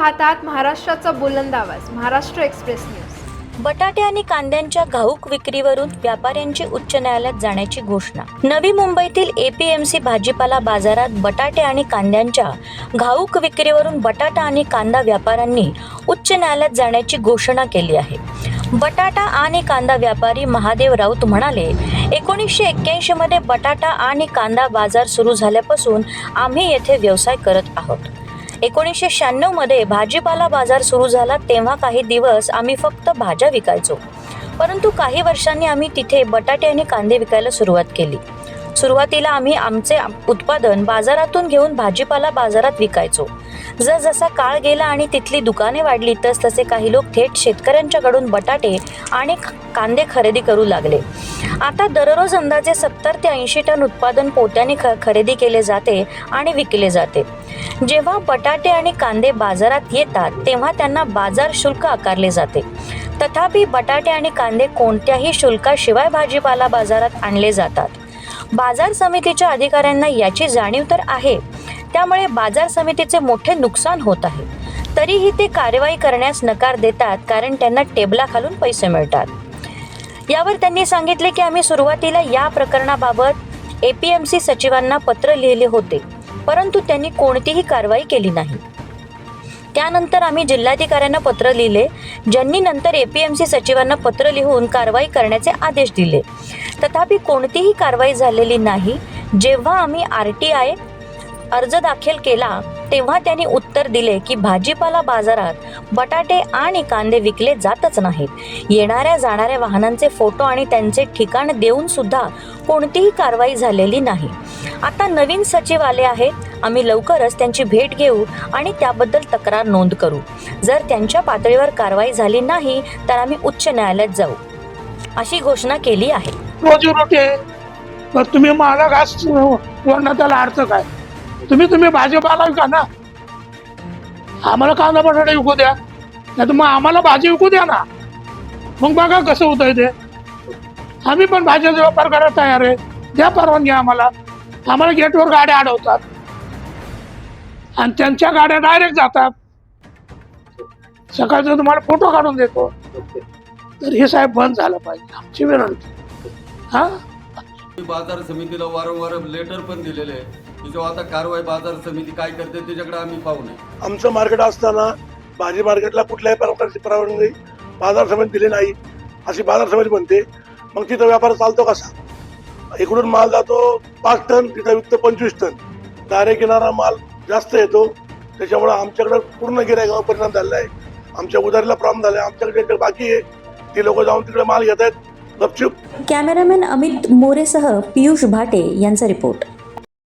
पाहतात महाराष्ट्राचा बुलंद आवाज महाराष्ट्र एक्सप्रेस न्यूज. बटाटे आणि कांद्यांच्या घाऊक विक्रीवरून व्यापाऱ्यांची उच्च न्यायालयात जाण्याची घोषणा. नवी मुंबईतील एपीएमसी भाजीपाला बाजारात बटाटे आणि कांद्यांच्या घाऊक विक्रीवरून बटाटा आणि कांदा व्यापाऱ्यांनी उच्च न्यायालयात जाण्याची घोषणा केली आहे. बटाटा आणि कांदा व्यापारी महादेव राऊत म्हणाले एकोणीसशे एक्क्याऐंशी मध्ये बटाटा आणि कांदा बाजार सुरू झाल्यापासून आम्ही येथे व्यवसाय करत आहोत. एकोणीसशे शहाण्णवमध्ये भाजीपाला बाजार सुरू झाला तेव्हा काही दिवस आम्ही फक्त भाज्या विकायचो. परंतु काही वर्षांनी आम्ही तिथे बटाटे आणि कांदे विकायला सुरुवात केली. सुरुवातीला आम्ही आमचे उत्पादन बाजारातून घेऊन भाजीपाला बाजारात विकायचो. जसजसा काळ गेला आणि तिथली दुकाने वाढली तस तसे काही लोक थेट शेतकऱ्यांच्याकडून बटाटे आणि कांदे खरेदी करू लागले. आता दररोज अंदाजे सत्तर ते ऐंशी टन उत्पादन पोत्याने ख खरेदी केले जाते आणि विकले जाते. जेव्हा बटाटे आणि कांदे बाजारात येतात तेव्हा त्यांना बाजार शुल्क आकारले जाते. तथापि बटाटे आणि कांदे कोणत्याही शुल्काशिवाय भाजीपाला बाजारात आणले जातात. बाजार समितीच्या अधिकाऱ्यांना याची जाणीव तर आहे. त्यामुळे बाजार समितीचे मोठे नुकसान होत आहे. तरीही ते कारवाई करण्यास नकार देतात कारण त्यांना टेबलाखालून पैसे मिळतात. यावर त्यांनी सांगितले की आम्ही सुरुवातीला या प्रकरणाबाबत एपीएमसी सचिवांना पत्र लिहिले होते. परंतु त्यांनी कोणतीही कारवाई केली नाही. त्यानंतर आम्ही जिल्हाधिकाऱ्यांना पत्र लिहिले ज्यांनी नंतर एपीएमसी सचिवांना पत्र लिहून कारवाई करण्याचे आदेश दिले. तथापि कोणतीही कारवाई झालेली नाही जेव्हा आम्ही आर टी आय अर्ज दाखल केला तेव्हा त्यांनी उत्तर दिले की भाजीपाला बाजारात बटाटे आणि कांदे विकले जातच नाहीत. येणाऱ्या जाणाऱ्या वाहनांचे फोटो आणि त्यांचे ठिकाण देऊन सुद्धा कोणतीही कारवाई झालेली नाही. आता नवीन सचिव आले आहेत. आम्ही लवकरच त्यांची भेट घेऊ आणि त्याबद्दल तक्रार नोंद करू. जर त्यांच्या पातळीवर कारवाई झाली नाही तर आम्ही उच्च न्यायालयात जाऊ. अशी घोषणा केली आहे. रोजी रोटी तुम्ही मला घास त्याला अर्थ काय? तुम्ही तुम्ही भाजीपाला विका ना? आम्हाला कांदा बटाटा विकू द्या. नाही तर मग आम्हाला भाजी विकू द्या ना. मग बघा कसं होतंय ते. आम्ही पण भाज्याचा व्यापार करायला तयार आहे. द्या परवानगी आम्हाला. आम्हाला गेटवर गाड्या अडवतात. आणि त्यांच्या गाड्या डायरेक्ट जातात. सकाळचं तुम्हाला फोटो काढून देतो. तर हे साहेब बंद झालं पाहिजे. आमची विनंती. हा? बाजार समितीला वारंवार लेटर पण दिलेले आहे. त्याच्यावर आता कारवाई बाजार समिती काय करते त्याच्याकडे आम्ही पाहू नये. आमचं मार्केट असताना भाजी मार्केटला कुठल्याही प्रकारची परवानगी बाजार समिती दिली नाही. अशी बाजार समिती म्हणते मग तिथं व्यापार चालतो कसा? इकडून माल जातो पाच टन तिथं विकतो पंचवीस टन. डायरेक्ट येणारा माल जास्त येतो. त्याच्यामुळे आमच्याकडे पूर्ण गिरायकावर परिणाम झालेला आहे. आमच्या उधारीला प्रॉब्लेम झाला आमच्याकडे जे बाकी आहे. ती लोक जाऊन तिकडे माल घेत आहेत गपचूप. कॅमेरामॅन अमित मोरेसह पियुष भाटे यांचा रिपोर्ट.